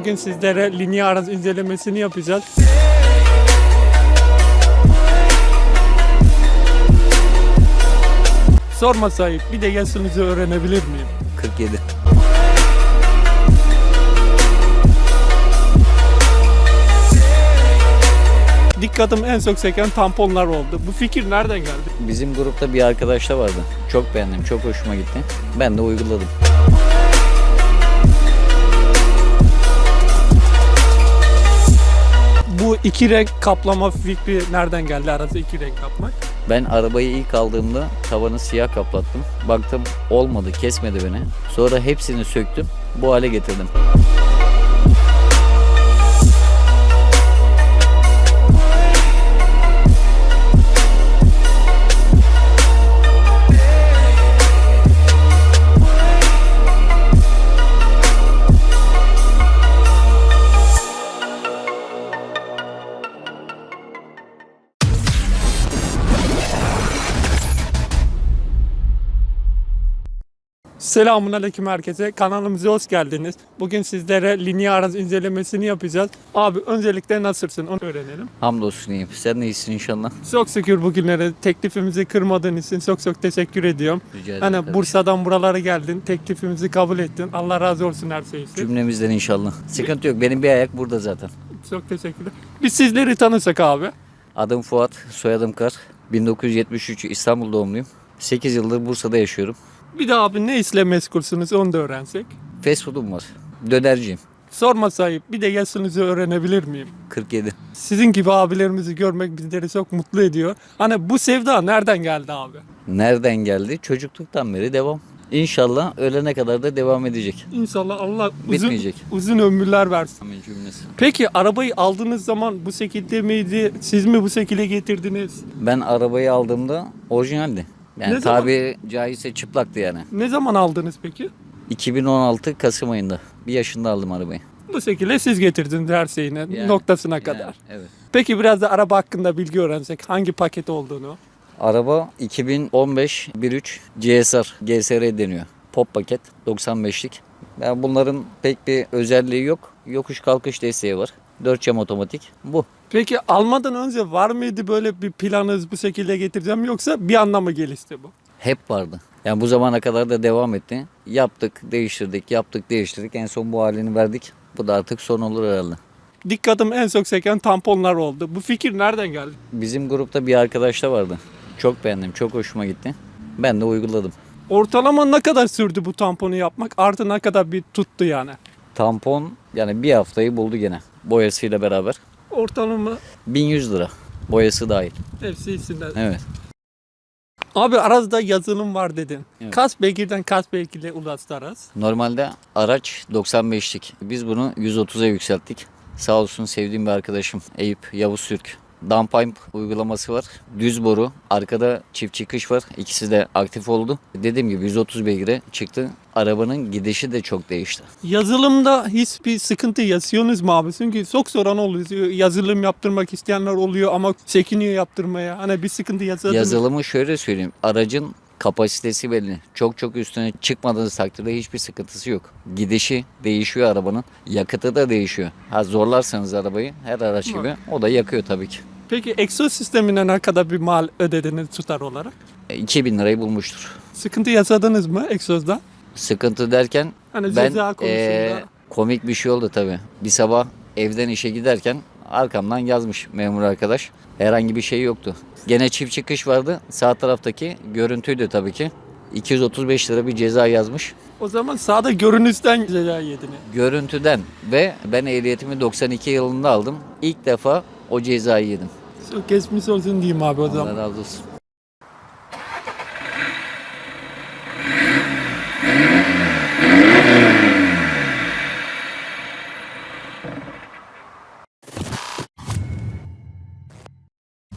Bugün sizlere lineer arız incelemesini yapacağız. Sorma sahip, bir de yaşınızı öğrenebilir miyim? 47. Dikkatim en çok çeken tamponlar oldu. Bu fikir nereden geldi? Bizim grupta bir arkadaş da vardı. Çok beğendim, çok hoşuma gitti. Ben de uyguladım. Bu iki renk kaplama fikri nereden geldi arası iki renk yapmak? Ben arabayı ilk aldığımda tavanı siyah kaplattım. Baktım olmadı, kesmedi beni. Sonra hepsini söktüm, bu hale getirdim. Selamun aleyküm herkese. Kanalımıza hoş geldiniz. Bugün sizlere lineer arız incelemesini yapacağız. Abi öncelikle nasılsın onu öğrenelim. Hamdolsun iyiyim. Sen de iyisin inşallah. Çok şükür bugünlere teklifimizi kırmadığın için çok çok teşekkür ediyorum. Rica ederim. Hani. Bursa'dan buralara geldin, teklifimizi kabul ettin. Allah razı olsun her şey için. Cümlemizden inşallah. Sıkıntı yok. Benim bir ayak burada zaten. Çok teşekkürler. Biz sizleri tanısak abi. Adım Fuat, soyadım Kar. 1973 İstanbul doğumluyum. 8 yıldır Bursa'da yaşıyorum. Bir de abi ne işle meşgulsünüz onu da öğrensek. Fast food'um var. Dönerciyim. Sorma sahip bir de yaşınızı öğrenebilir miyim? 47. Sizin gibi abilerimizi görmek bizleri çok mutlu ediyor. Hani bu sevda nereden geldi abi? Nereden geldi? Çocukluktan beri devam. İnşallah ölene kadar da devam edecek. İnşallah Allah uzun, Bitmeyecek. uzun ömürler versin. Amin cümlesi. Peki arabayı aldığınız zaman bu şekilde miydi? Siz mi bu şekilde getirdiniz? Ben arabayı aldığımda orijinaldi. Yani Ne zaman? tabi caizse çıplaktı yani. Ne zaman aldınız peki? 2016 Kasım ayında. Bir yaşında aldım arabayı. Bu şekilde siz getirdiniz her şeyine Yani, noktasına yani, kadar. evet. Peki biraz da araba hakkında bilgi öğrensek hangi paket olduğunu? Araba 2015 1.3 GSR, GSR deniyor. Pop paket 95'lik. Yani bunların pek bir özelliği yok. Yokuş kalkış desteği var. 4 cam otomatik. Bu. Peki almadan önce var mıydı böyle bir planınız bu şekilde getireceğim yoksa bir anda mı gelişti bu? Hep vardı. Yani bu zamana kadar da devam etti. Yaptık, değiştirdik, yaptık, değiştirdik. En son bu halini verdik. Bu da artık son olur herhalde. Dikkatim en çok çeken tamponlar oldu. Bu fikir nereden geldi? Bizim grupta bir arkadaş da vardı. Çok beğendim, çok hoşuma gitti. Ben de uyguladım. Ortalama ne kadar sürdü bu tamponu yapmak? Artı ne kadar bir tuttu yani? Tampon yani bir haftayı buldu gene. Boyasıyla beraber. Ortalama 1100 lira. Boyası dahil. hepsi içinden. Evet. Abi Araz'da yazılım var dedin. Evet. Kaç beygirden kaç beygirle ulaştı Araz? Normalde araç 95'lik. Biz bunu 130'a yükselttik. Sağ olsun sevdiğim bir arkadaşım Eyüp Yavuz Türk. Downpipe uygulaması var. Düz boru. Arkada çift çıkış var. İkisi de aktif oldu. Dediğim gibi 130 beygire çıktı. Arabanın gidişi de çok değişti. Yazılımda hiçbir sıkıntı yaşıyorsunuz mu abi? Çünkü çok soran oluyor. Yazılım yaptırmak isteyenler oluyor ama çekiniyor yaptırmaya. Hani bir sıkıntı yaşadınız mı? Yazılımı şöyle söyleyeyim. Aracın kapasitesi belli. Çok çok üstüne çıkmadığınız takdirde hiçbir sıkıntısı yok. Gidişi değişiyor arabanın. Yakıtı da değişiyor. Ha zorlarsanız arabayı her araç gibi o da yakıyor tabii ki. Peki egzoz sistemine ne kadar bir mal ödediniz tutar olarak? E, 2000 lirayı bulmuştur. Sıkıntı yaşadınız mı egzozda? Sıkıntı derken Hani ben ceza konusunda. e, komik bir şey oldu tabii. Bir sabah evden işe giderken arkamdan yazmış memur arkadaş. Herhangi bir şey yoktu. Gene çift çıkış vardı. Sağ taraftaki görüntüydü tabii ki. 235 lira bir ceza yazmış. O zaman sağda görünüşten ceza yediniz. Görüntüden ve ben ehliyetimi 92 yılında aldım. İlk defa o cezayı yedim. Çok geçmiş olsun diyeyim abi o Allah zaman. razı olsun.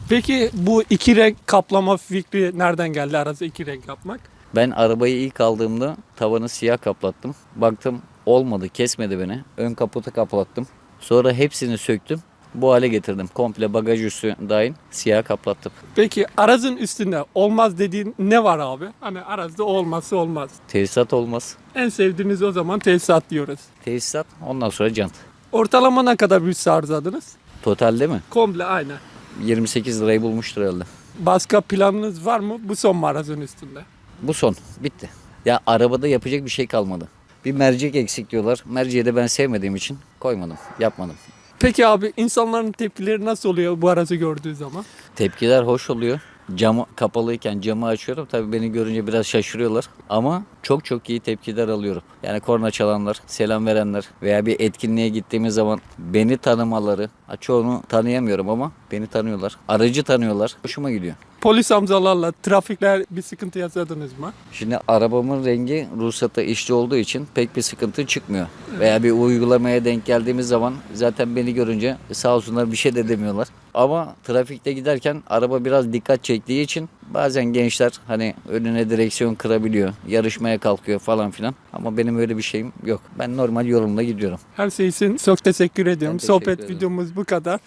Peki bu iki renk kaplama fikri nereden geldi arası iki renk yapmak? Ben arabayı ilk aldığımda tavanı siyah kaplattım. Baktım olmadı kesmedi beni. Ön kaputu kaplattım. Sonra hepsini söktüm. Bu hale getirdim. Komple bagaj üstü dahil siyah kaplattım. Peki aracın üstünde olmaz dediğin ne var abi? Hani arazda olmazsa olmaz. Tesisat olmaz. En sevdiğiniz o zaman tesisat diyoruz. Tesisat ondan sonra jant. Ortalama ne kadar bütçe harcadınız? Totalde mi? Komple aynen. 28 lirayı bulmuştur herhalde. Başka planınız var mı bu son aracın üstünde? Bu son. Bitti. Ya arabada yapacak bir şey kalmadı. Bir mercek eksik diyorlar. Merceği de ben sevmediğim için koymadım. Yapmadım. Peki abi insanların tepkileri nasıl oluyor bu aracı gördüğü zaman? Tepkiler hoş oluyor. Camı kapalıyken camı açıyorum. Tabii beni görünce biraz şaşırıyorlar. Ama çok çok iyi tepkiler alıyorum. Yani korna çalanlar, selam verenler veya bir etkinliğe gittiğimiz zaman beni tanımaları. Çoğunu tanıyamıyorum ama beni tanıyorlar. Aracı tanıyorlar. Hoşuma gidiyor. Polis amcalarla trafikler bir sıkıntı yaşadınız mı? Şimdi arabamın rengi ruhsata işli olduğu için pek bir sıkıntı çıkmıyor. Veya bir uygulamaya denk geldiğimiz zaman zaten beni görünce sağ olsunlar bir şey de demiyorlar. Ama trafikte giderken araba biraz dikkat çektiği için bazen gençler hani önüne direksiyon kırabiliyor, yarışmaya kalkıyor falan filan. Ama benim öyle bir şeyim yok. Ben normal yolumda gidiyorum. Her şey için çok teşekkür ediyorum. teşekkür Sohbet ederim. videomuz bu kadar.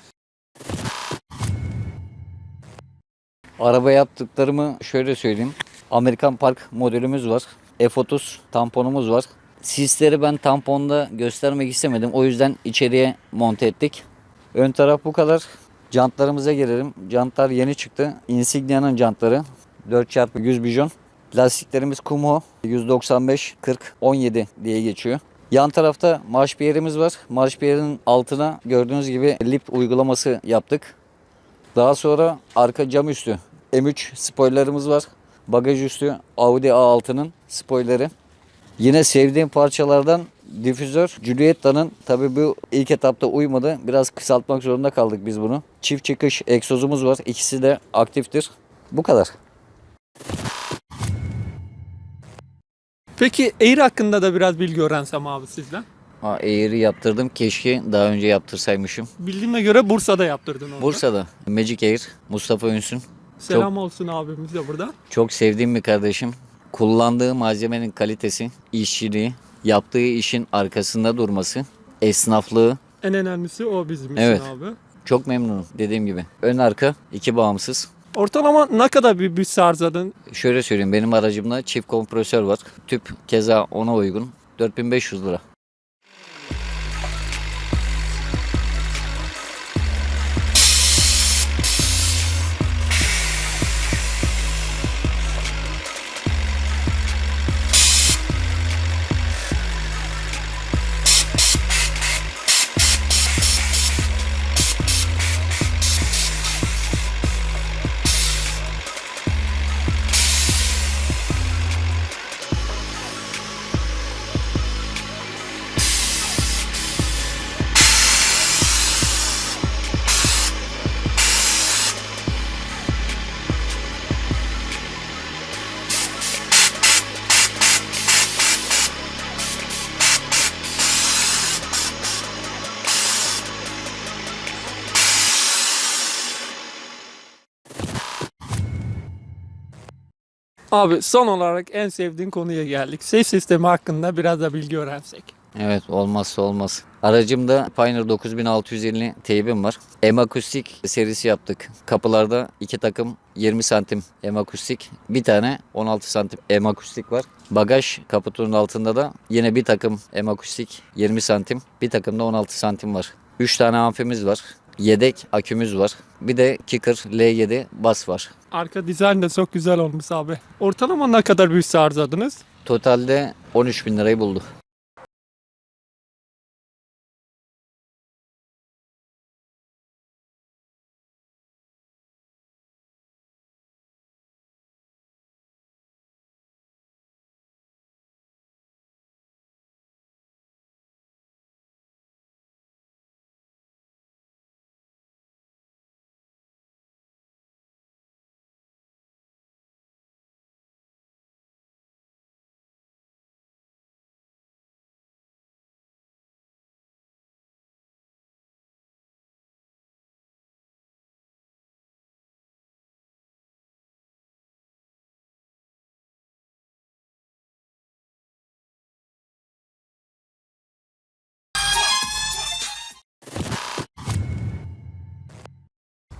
Araba yaptıklarımı şöyle söyleyeyim. Amerikan Park modelimiz var. F30 tamponumuz var. Sisleri ben tamponda göstermek istemedim. O yüzden içeriye monte ettik. Ön taraf bu kadar. Jantlarımıza gelelim. Jantlar yeni çıktı. Insignia'nın jantları. 4x100 bijon. Lastiklerimiz Kumho 195 40 17 diye geçiyor. Yan tarafta marş bir yerimiz var. Marş bir yerin altına gördüğünüz gibi lip uygulaması yaptık. Daha sonra arka cam üstü M3 spoilerımız var. Bagaj üstü Audi A6'nın spoileri. Yine sevdiğim parçalardan difüzör Giulietta'nın tabi bu ilk etapta uymadı. Biraz kısaltmak zorunda kaldık biz bunu. Çift çıkış egzozumuz var. İkisi de aktiftir. Bu kadar. Peki Air hakkında da biraz bilgi öğrensem abi sizden. Ha, Air'i yaptırdım. Keşke daha önce yaptırsaymışım. Bildiğime göre Bursa'da yaptırdın onu. Bursa'da Magic Air Mustafa Ünsün. Selam olsun abimiz de burada. Çok sevdiğim bir kardeşim. Kullandığı malzemenin kalitesi, işçiliği, yaptığı işin arkasında durması, esnaflığı En önemlisi o bizim için Evet. abi. çok memnunum dediğim gibi. Ön arka iki bağımsız. Ortalama ne kadar bir bütçe harcadın? Şöyle söyleyeyim benim aracımda çift kompresör var. Tüp keza ona uygun. 4500 lira. Abi son olarak en sevdiğin konuya geldik. Ses sistemi hakkında biraz da bilgi öğrensek. Evet olmazsa olmaz. Aracımda Pioneer 9650 teybim var. M akustik serisi yaptık. Kapılarda iki takım 20 santim M akustik. Bir tane 16 santim M akustik var. Bagaj kaputunun altında da yine bir takım M akustik 20 santim. Bir takım da 16 santim var. 3 tane amfimiz var. Yedek akümüz var. Bir de Kicker L7 bas var. Arka dizayn da çok güzel olmuş abi. Ortalama ne kadar bütçe harcadınız? Totalde 13 bin lirayı buldu.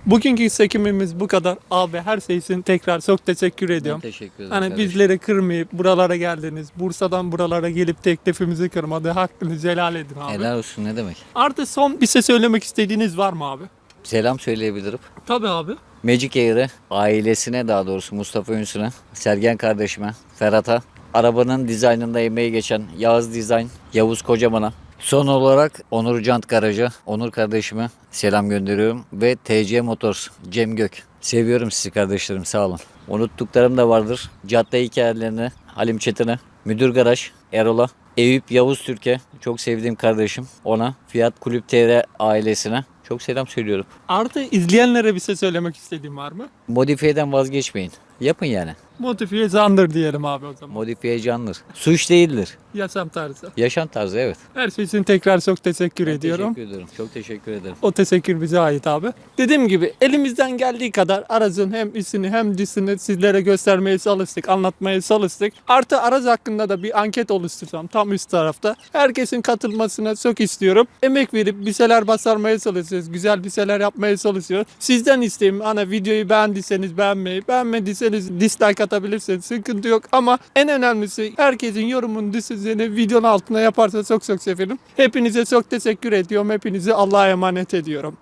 Bugünkü çekimimiz bu kadar. Abi her şey için tekrar çok teşekkür Ben ediyorum. teşekkür ederim. Hani kardeşim. bizleri kırmayıp buralara geldiniz. Bursa'dan buralara gelip teklifimizi kırmadı. Hakkınızı helal edin abi. Helal olsun ne demek. Artı son bir şey söylemek istediğiniz var mı abi? Selam söyleyebilirim. Tabii abi. Magic Air'e, ailesine daha doğrusu Mustafa Ünsün'e, Sergen kardeşime, Ferhat'a, arabanın dizaynında emeği geçen Yağız Dizayn, Yavuz Kocaman'a, son olarak Onur Cant Garaj'a, Onur kardeşime selam gönderiyorum ve TC Motors, Cem Gök. Seviyorum sizi kardeşlerim sağ olun. Unuttuklarım da vardır. Cadde hikayelerine, Halim Çetin'e, Müdür Garaj, Erol'a, Eyüp Yavuz Türk'e, çok sevdiğim kardeşim ona, Fiyat Kulüp TR ailesine çok selam söylüyorum. Artı izleyenlere bir şey söylemek istediğim var mı? Modifiyeden vazgeçmeyin. Yapın yani. Modifiye zandır diyelim abi o zaman. Modifiye candır. Suç değildir. Yaşam tarzı. Yaşam tarzı evet. Her şey için tekrar çok teşekkür ediyorum. Teşekkür ederim. Çok teşekkür ederim. O teşekkür bize ait abi. Dediğim gibi elimizden geldiği kadar aracın hem isini hem cisini sizlere göstermeye çalıştık, anlatmaya çalıştık. Artı araç hakkında da bir anket oluştursam tam üst tarafta. Herkesin katılmasını çok istiyorum. Emek verip bir şeyler basarmaya çalışıyoruz. Güzel bir şeyler yapmaya çalışıyoruz. Sizden isteğim ana videoyu beğendiyseniz beğenmeyi, beğenmediyseniz dislike atabilirsiniz. Sıkıntı yok ama en önemlisi herkesin yorumunu, düşünceni videonun altına yaparsa çok çok sevinirim. Hepinize çok teşekkür ediyorum. Hepinizi Allah'a emanet ediyorum.